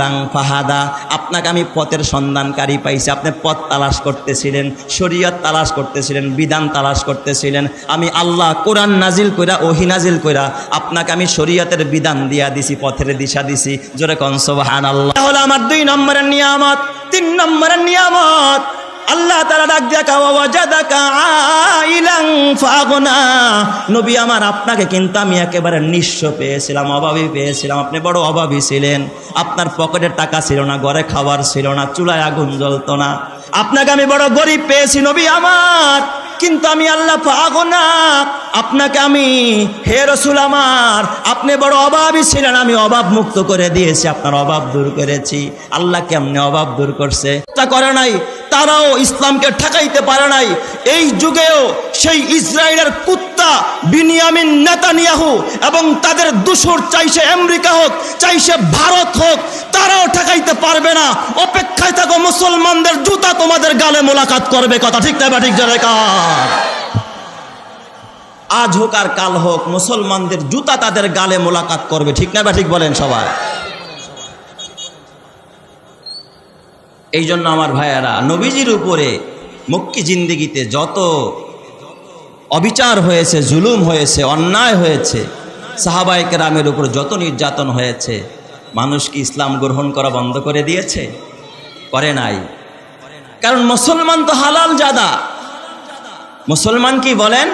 Lung ফাহাদা, আপনাকে আমি পথের সন্ধানকারী পাইছি। আপনি পথ তালাশ করতেছিলেন, শরীয়ত তালাশ করতেছিলেন, বিধান তালাশ করতেছিলেন। আমি আল্লাহ কোরআন নাজিল কইরা, ওহি নাজিল কইরা, আপনাকে আমি শরীয়তের বিধান দিয়া দিছি, পথের দিশা দিছি। জোরে কনসবাহান আল্লাহ তাহলে আমার দুই নম্বরের নিয়ামত, তিন নম্বরের নিয়ামত। আল্লাহ তারা ডাক দেখা ফাগনা। নবী আমার আপনাকে কিন্তু আমি একেবারে নিঃস্ব পেয়েছিলাম, অভাবী পেয়েছিলাম। আপনি বড় অভাবী ছিলেন। আপনার পকেটে টাকা ছিল না, ঘরে খাবার ছিল না, চুলায় আগুন জ্বলতো না। আপনাকে আমি বড় গরিব পেয়েছি, নবী আমার। কিন্তু আমি আল্লাহ পাগনা আপনাকে আমি, হে রসুল আমার, আপনি বড় অভাবই ছিলেন, আমি অভাব মুক্ত করে দিয়েছি, আপনার অভাব দূর করেছি। আল্লাহ কেমনে অভাব দূর করছে? তা করে নাই। তারাও ইসলামকে ঠেকাইতে পারে নাই। এই যুগেও সেই ইসরায়েলের কুত্তা বিনিয়ামিন নেতানিয়াহু এবং তাদের দুশোর চাইছে আমেরিকা হোক চাইছে ভারত হোক, তারাও ঠেকাইতে পারবে না। অপেক্ষায় থাকো মুসলমানদের জুতা তোমাদের গালে মোলাকাত করবে। কথা ঠিক না বা ঠিক যাবে আজ হোক আর কাল হোক, মুসলমানদের জুতা তাদের গালে মোলাকাত করবে। ঠিক না বা ঠিক বলেন সবাই? এই জন্য আমার ভাইয়ারা, নবীজির উপরে মুক্তি জিন্দিগিতে যত অবিচার হয়েছে, জুলুম হয়েছে, অন্যায় হয়েছে সাহাবাই রামের উপর যত নির্যাতন হয়েছে, মানুষ কি ইসলাম গ্রহণ করা বন্ধ করে দিয়েছে? করে নাই। কারণ মুসলমান তো হালাল জাদা। মুসলমান কি বলেন?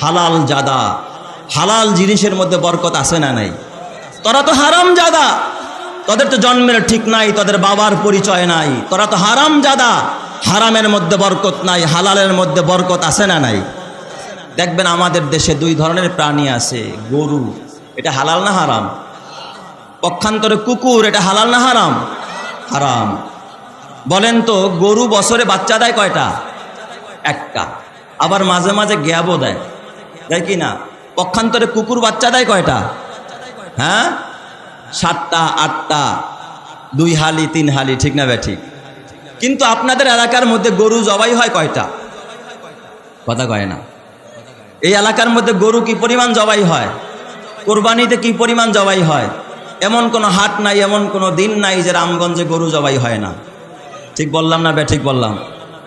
হালাল জাদা। হালাল জিনিসের মধ্যে বরকত আছে না নাই? তোরা তো হারাম জাদা। তোদের তো জন্মের ঠিক নাই, তাদের বাবার পরিচয় নাই। তোরা তো হারাম জাদা। হারামের মধ্যে বরকত নাই, হালালের মধ্যে বরকত আছে না নাই? দেখবেন আমাদের দেশে দুই ধরনের প্রাণী আছে, গরু। এটা হালাল না হারাম? পক্ষান্তরে কুকুর, এটা হালাল না হারাম? হারাম। বলেন তো, গরু বছরে বাচ্চা দেয় কয়টা? একটা। আবার মাঝে মাঝে গ্যাবও দেয়। দেয় কি না? পক্ষান্তরে কুকুর বাচ্চা দেয় কয়টা? হ্যাঁ? সাতটা, আটটা, দুই হালি, তিন হালি, ঠিক না ব্যা ঠিক? কিন্তু আপনাদের এলাকার মধ্যে গরু জবাই হয় কয়টা? কথা কয় না। এই এলাকার মধ্যে গরু কি পরিমাণ জবাই হয়? কোরবানিতে কি পরিমাণ জবাই হয়? এমন কোনো হাট নাই, এমন কোনো দিন নাই যে রামগঞ্জে গরু জবাই হয় না। ঠিক বললাম না ঠিক বললাম।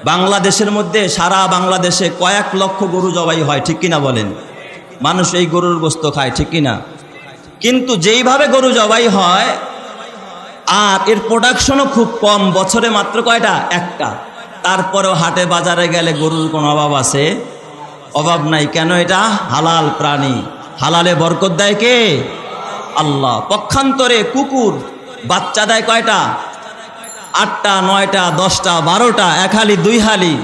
বাংলাদেশের মধ্যে, সারা বাংলাদেশে কয়েক লক্ষ গরু জবাই হয়, ঠিক কিনা বলেন? মানুষ এই গরুর গোস্ত খায়, ঠিক কিনা? কিন্তু যেইভাবে গরু জবাই হয়, আর এর প্রোডাকশনও খুব কম, বছরে মাত্র কয়টা? একটা। তারপরেও হাটে বাজারে গেলে গরুর কোনো অভাব আছে? অভাব নাই। কেন এটা? হালাল প্রাণী। হালালে বরকত দেয় কে? আল্লাহ। পক্ষান্তরে কুকুর বাচ্চা দেয় কয়টা? আটটা, নয়টা, দশটা, বারোটা, এক হালি, দুই হালি।